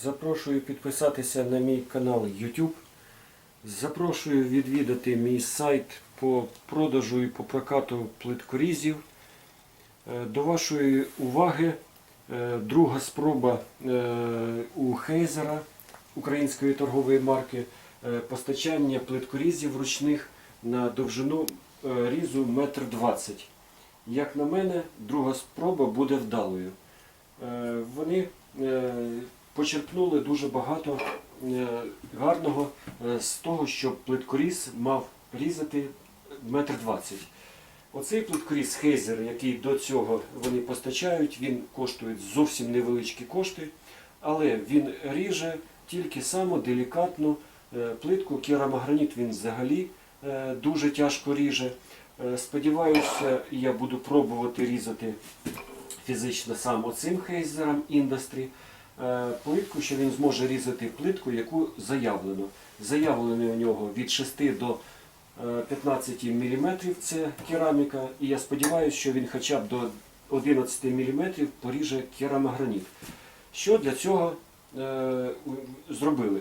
Запрошую підписатися на мій канал YouTube. Запрошую відвідати мій сайт по продажу і по прокату плиткорізів. Е, До вашої уваги е, друга спроба е, у Хейзера української торгової марки постачання плиткорізів ручних на довжину різу 1,20 м. Як на мене, друга спроба буде вдалою. Вони почерпнули дуже багато е, гарного е, з того, що плиткоріз мав різати 1,20 м. Оцей плиткоріз Хейзер, який до цього вони постачають, він коштує зовсім невеличкі кошти, але він ріже тільки саму делікатну е, плитку. Керамограніт він взагалі дуже тяжко ріже. Сподіваюся, я буду пробувати різати фізично сам оцим хейзером індустрі е, плитку, що він зможе різати плитку, яку заявлено. Заявлено у нього від 6 до е, 15 мм це кераміка, і я сподіваюся, що він хоча б до 11 мм поріже керамограніт. Що для цього е, зробили?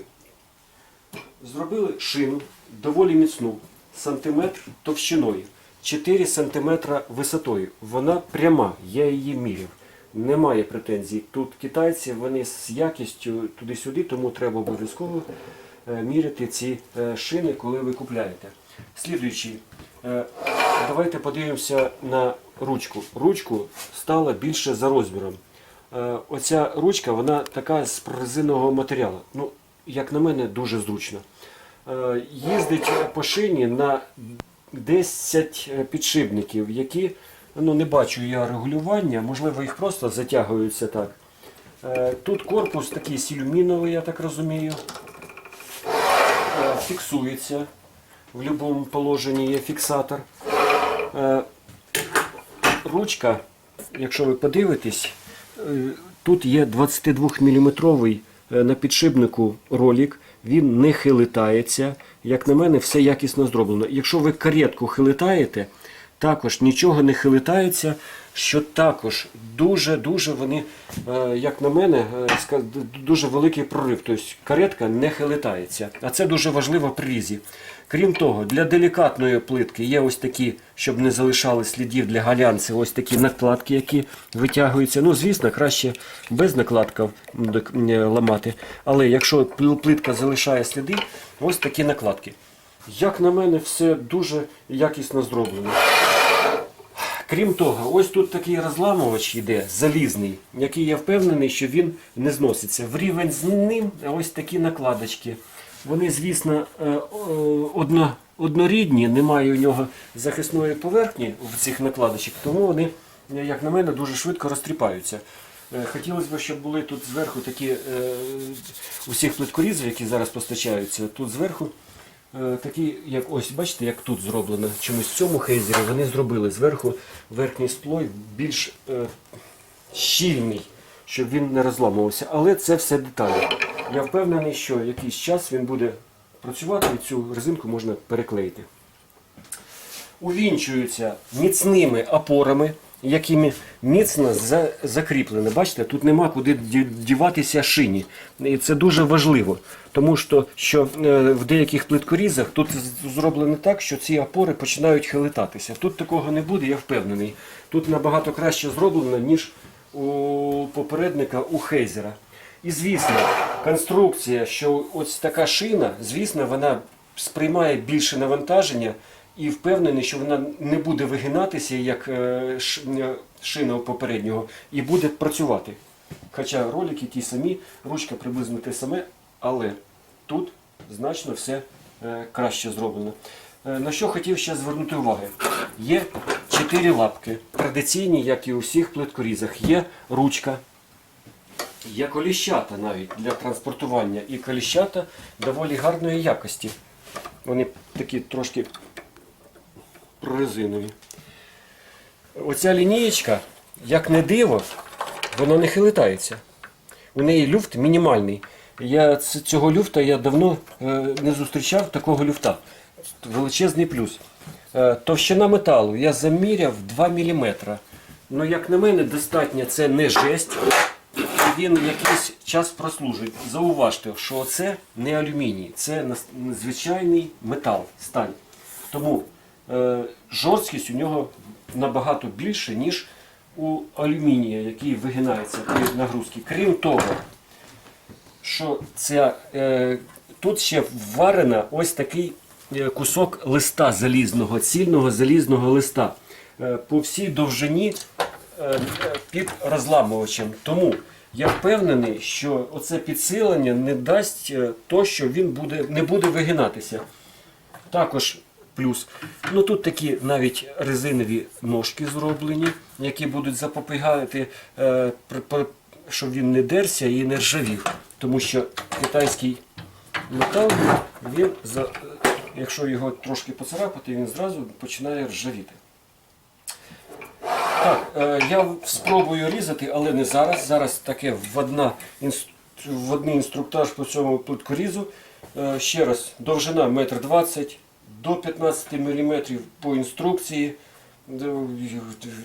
Зробили шину доволі міцну, сантиметр товщиною, 4 сантиметра висотою. Вона пряма, я її міряв. Немає претензій. Тут китайці вони з якістю туди-сюди, тому треба обов'язково е, міряти ці е, шини, коли ви купляєте. Слідуючий, е, давайте подивимося на ручку. Ручку стала більше за розміром. Оця ручка, вона така з прорезинового матеріалу. Ну, як на мене, дуже зручно. Е, Їздить по шині на 10 підшипників, які, ну не бачу я регулювання, можливо, їх просто затягуються так. Е, Тут корпус такий сілюміновий, я так розумію. Е, Фіксується в будь-якому положенні є фіксатор. Е, Ручка, якщо ви подивитесь, тут є 22-мм на підшипнику ролик, він не хилитається. Як на мене, все якісно зроблено. Якщо ви каретку хилитаєте, також нічого не хилитається, що також дуже-дуже вони, е, як на мене, е, дуже великий прорив. Тобто каретка не хилитається. А це дуже важливо при різі. Крім того, для делікатної плитки є ось такі, щоб не залишали слідів для галянців, ось такі накладки, які витягуються. Ну, звісно, краще без накладків м, ламати. Але якщо плитка залишає сліди, ось такі накладки. Як на мене, все дуже якісно зроблено. Крім того, ось тут такий розламувач йде, залізний, який я впевнений, що він не зноситься. В рівень з ним ось такі накладочки. Вони, звісно, е, одно, однорідні, немає у нього захисної поверхні в цих накладочок, тому вони, як на мене, дуже швидко розтріпаються. Е, Хотілося б, щоб були тут зверху такі е, усіх плиткорізів, які зараз постачаються, тут зверху Такі, як ось бачите, як тут зроблено. Чомусь в цьому хейзері вони зробили зверху верхній сплой більш е, щільний, щоб він не розламувався. Але це все деталі. Я впевнений, що якийсь час він буде працювати і цю резинку можна переклеїти. Увінчуються міцними опорами, якими міцно за- закріплено. Бачите, тут нема куди діватися шині. І це дуже важливо, тому що, що е, в деяких плиткорізах тут зроблено так, що ці опори починають хилитатися. Тут такого не буде, я впевнений. Тут набагато краще зроблено, ніж у попередника у Хейзера. І звісно, конструкція, що ось така шина, звісно, вона сприймає більше навантаження і впевнений, що вона не буде вигинатися, як е, е, шина попереднього, і буде працювати. Хоча ролики ті самі, ручка приблизно те саме, але тут значно все е, краще зроблено. На що хотів ще звернути увагу? Є чотири лапки, традиційні, як і у всіх плиткорізах. Є ручка, Є коліщата навіть для транспортування. І коліщата доволі гарної якості. Вони такі трошки прорезинові. Оця лінієчка, як не диво, вона не хилитається. У неї люфт мінімальний. Я цього люфта я давно е, не зустрічав такого люфта. Величезний плюс. Е, товщина металу я заміряв 2 мм. Ну, як на мене, достатньо це не жесть. він якийсь час прослужить. Зауважте, що це не алюміній, це звичайний метал, сталь. Тому жорсткість у нього набагато більше, ніж у алюмінія, який вигинається при нагрузці. Крім того, що ця, е, тут ще вварена ось такий е, кусок листа залізного, цільного залізного листа е, по всій довжині е, під розламувачем. Тому я впевнений, що оце підсилення не дасть е, то, що він буде, не буде вигинатися. Також плюс. Ну тут такі навіть резинові ножки зроблені, які будуть запобігати, е, щоб він не дерся і не ржавів. Тому що китайський метал, він, е, якщо його трошки поцарапати, він зразу починає ржавіти. Так, е, я спробую різати, але не зараз. Зараз таке вводна вводний інструктаж по цьому плиткорізу. Ще раз, довжина 1,20 м до 15 мм по інструкції.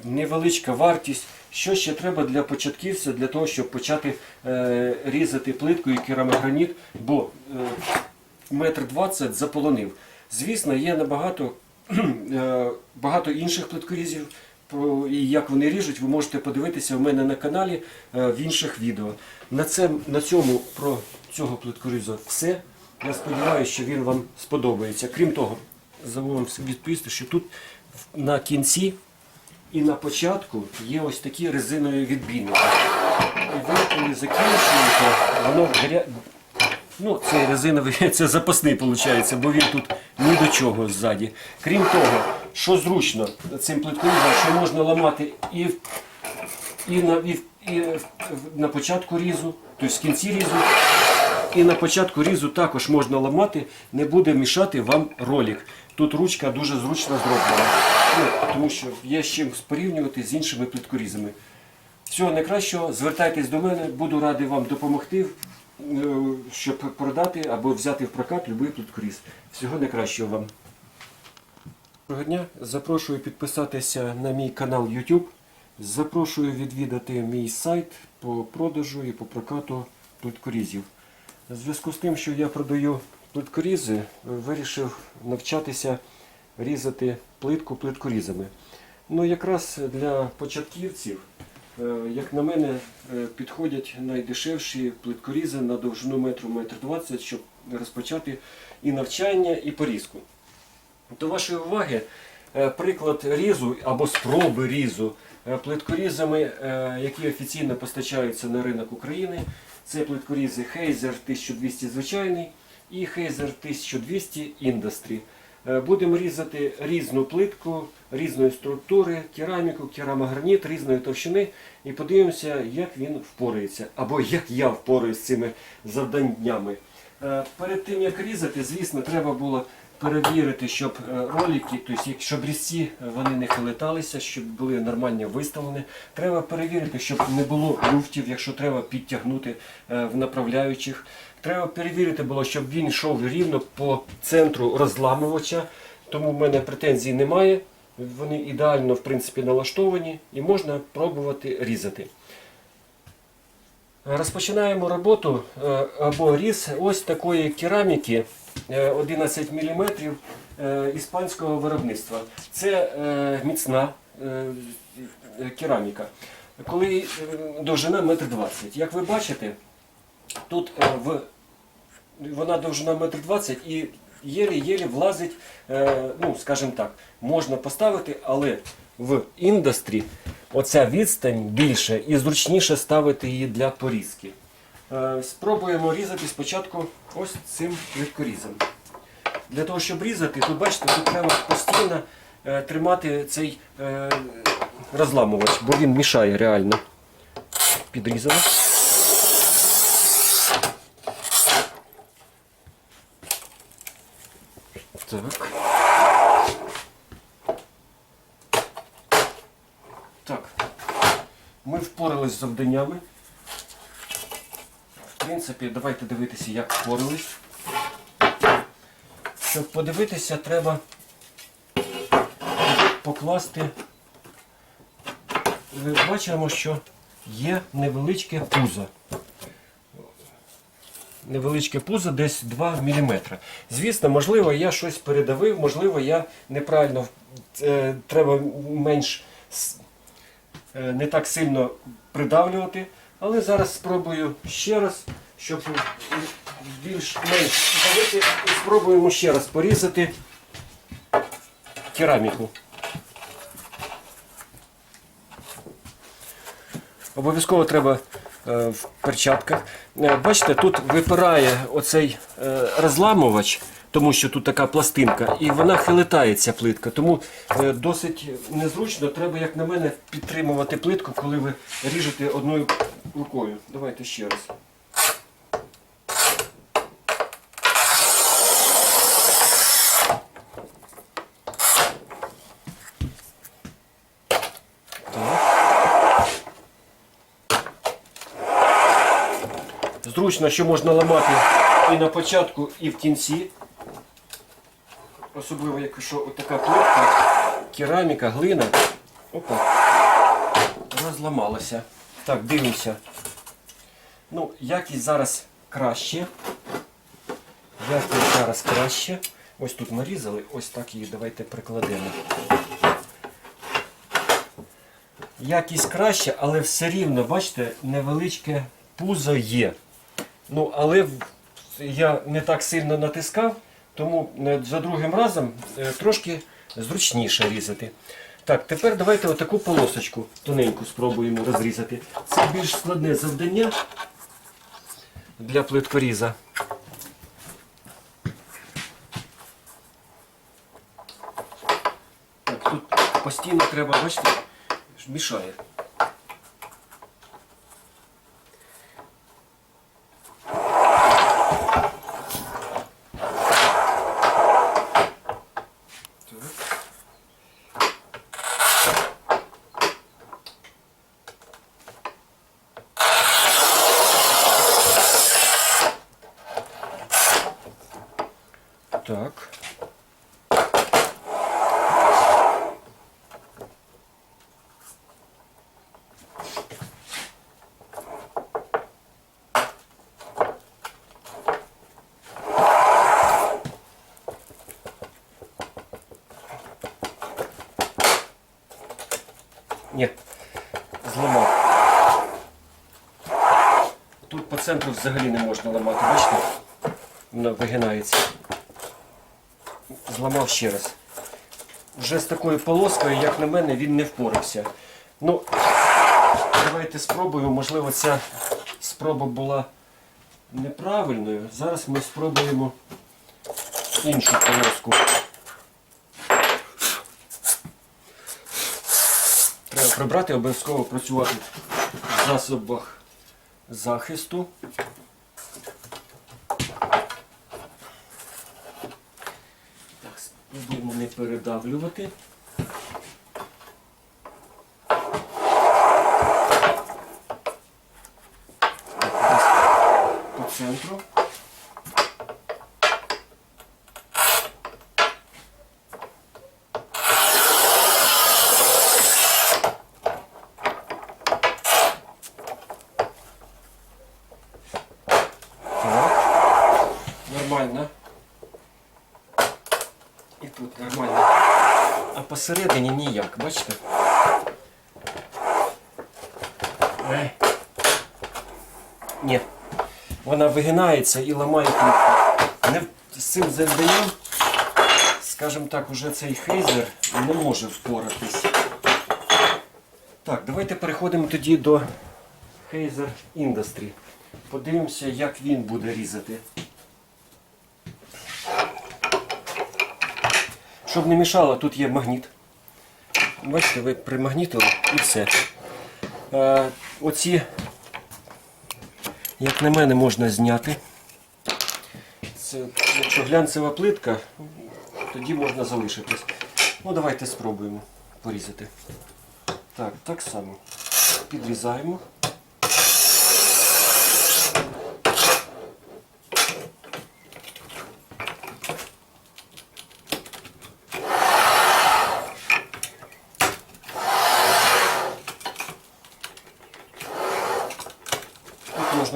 Невеличка вартість. Що ще треба для початківця, для того, щоб почати е, різати плитку і керамограніт, бо е, метр двадцять заполонив. Звісно, є набагато е, багато інших плиткорізів. І як вони ріжуть, ви можете подивитися у мене на каналі е, в інших відео. На, це, на цьому про цього плиткорізу все. Я сподіваюся, що він вам сподобається. Крім того, забув вам відповісти, що тут на кінці і на початку є ось такі резинові відбійники. І ви, коли закінчуєте, воно гря... Ну, цей резиновий, це запасний виходить, бо він тут ні до чого ззаді. Крім того, що зручно цим плиткорізом, що можна ламати і, і, на, і, і на початку різу, тобто в кінці різу, і на початку різу також можна ламати, не буде мішати вам ролик. Тут ручка дуже зручно зроблена. Ну, тому що є з чим порівнювати з іншими плиткорізами. Всього найкращого, звертайтесь до мене, буду радий вам допомогти, е, щоб продати або взяти в прокат будь-який плиткоріз. Всього найкращого вам. Доброго дня. Запрошую підписатися на мій канал YouTube. Запрошую відвідати мій сайт по продажу і по прокату плиткорізів. У зв'язку з тим, що я продаю плиткорізи, вирішив навчатися різати плитку плиткорізами. Ну, якраз для початківців, е, як на мене, е, підходять найдешевші плиткорізи на довжину метру метр двадцять, щоб розпочати і навчання, і порізку. До вашої уваги е, приклад різу або спроби різу е, плиткорізами, е, які офіційно постачаються на ринок України. Це плиткорізи Heizer 1200 звичайний і Heizer 1200 Industry. Е, Будемо різати різну плитку, різної структури, кераміку, керамограніт різної товщини і подивимося, як він впорається, або як я впораюсь з цими завданнями. Е, Перед тим як різати, звісно, треба було перевірити, щоб е, ролики, тобто щоб різці е, вони не хилиталися, щоб були нормально виставлені. Треба перевірити, щоб не було люфтів, якщо треба підтягнути е, в направляючих. Треба перевірити було, щоб він йшов рівно по центру розламувача, тому в мене претензій немає. Вони ідеально в принципі налаштовані і можна пробувати різати. Розпочинаємо роботу або різ ось такої кераміки 11 мм іспанського виробництва. Це е, міцна е, е, кераміка. Коли е, довжина 1,20 м. Як ви бачите, тут е, в, вона довжина 1,20 м і єлі-єлі влазить, е, ну, скажімо так, можна поставити, але в індустрі оця відстань більше і зручніше ставити її для порізки. Е, Спробуємо різати спочатку ось цим відкорізом. Для того, щоб різати, тут бачите, тут треба постійно е, тримати цей е, розламувач, бо він мішає реально. Підрізано. Так. Так. Ми впорались з завданнями. Принципі, давайте дивитися, як впорались. Щоб подивитися, треба покласти. Ми бачимо, що є невеличке пузо. Невеличке пузо десь 2 мм. Звісно, можливо, я щось передавив, можливо, я неправильно е, треба менш е, не так сильно придавлювати. Але зараз спробую ще раз, щоб більш-менш давити, спробуємо ще раз порізати кераміку. Обов'язково треба е, в перчатках. Е, Бачите, тут випирає оцей е, розламувач, тому що тут така пластинка, і вона хилитається плитка. Тому досить незручно, треба, як на мене, підтримувати плитку, коли ви ріжете одною рукою. Давайте ще раз. Зручно, що можна ламати і на початку, і в кінці. Особливо, якщо така плитка, кераміка, глина. Опа. Розламалася. Так, дивимося. Ну, якість зараз краще. Якість зараз краще. Ось тут нарізали, ось так її давайте прикладемо. Якість краще, але все рівно, бачите, невеличке пузо є. Ну, але я не так сильно натискав, тому е, за другим разом е, трошки зручніше різати. Так, тепер давайте отаку полосочку тоненьку спробуємо розрізати. Це більш складне завдання для плиткоріза. Так, тут постійно треба, бачите, мішає. Так. Так. Ні, зламав. Тут по центру взагалі не можна ламати, бачите? Воно вигинається. Зламав ще раз. Вже з такою полоскою, як на мене, він не впорався. Ну, давайте спробуємо. Можливо, ця спроба була неправильною. Зараз ми спробуємо іншу полоску. Прибрати, обов'язково працювати в засобах захисту. Так, спробуємо не передавлювати. Так, По центру. Так. Нормально. І тут нормально. А посередині ніяк, бачите? Ей. Ні. Вона вигинається і ламає плитку. Не з цим завданням, скажімо так, уже цей хейзер не може впоратись. Так, давайте переходимо тоді до Hazer Industry. Подивимося, як він буде різати. Щоб не мішало, тут є магніт. Бачите, ви примагнітили і все. Е, оці, як на мене, можна зняти. Це, якщо глянцева плитка, тоді можна залишитись. Ну, давайте спробуємо порізати. Так, так само. Підрізаємо.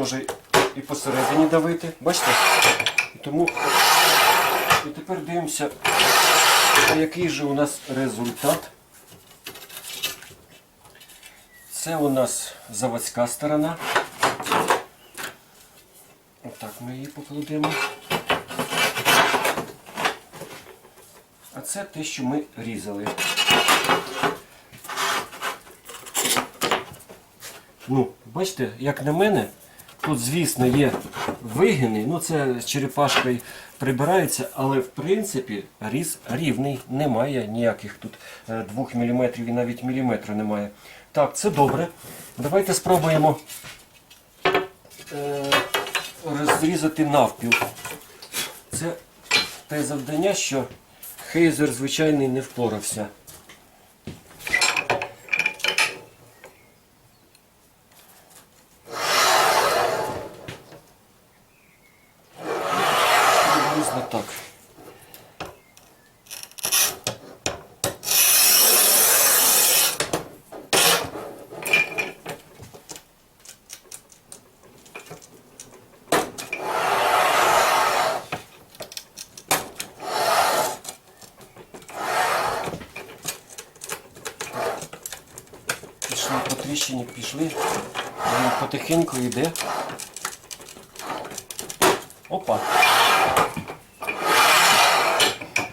Можна і посередині давити. Бачите? І тому і тепер дивимося, який же у нас результат. Це у нас заводська сторона. Отак ми її покладемо. А це те, що ми різали. Ну, бачите, як на мене, тут, звісно, є вигини, ну це черепашкою прибирається, але в принципі різ рівний, немає ніяких тут 2 мм і навіть міліметра немає. Так, це добре. Давайте спробуємо е, розрізати навпіл. Це те завдання, що Хейзер звичайний не впорався. Приблизно так. Пішли по тріщині, пішли. Він потихеньку йде. Опа.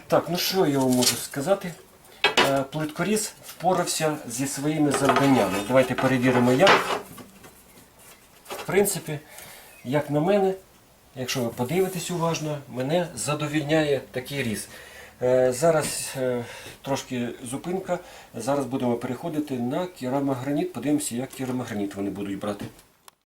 Так, ну що я вам можу сказати? Е, Плиткоріз впорався зі своїми завданнями. Давайте перевіримо як. В принципі, як на мене, якщо ви подивитесь уважно, мене задовільняє такий різ. Е, Зараз е, трошки зупинка. Зараз будемо переходити на керамограніт. Подивимося, як керамограніт вони будуть брати.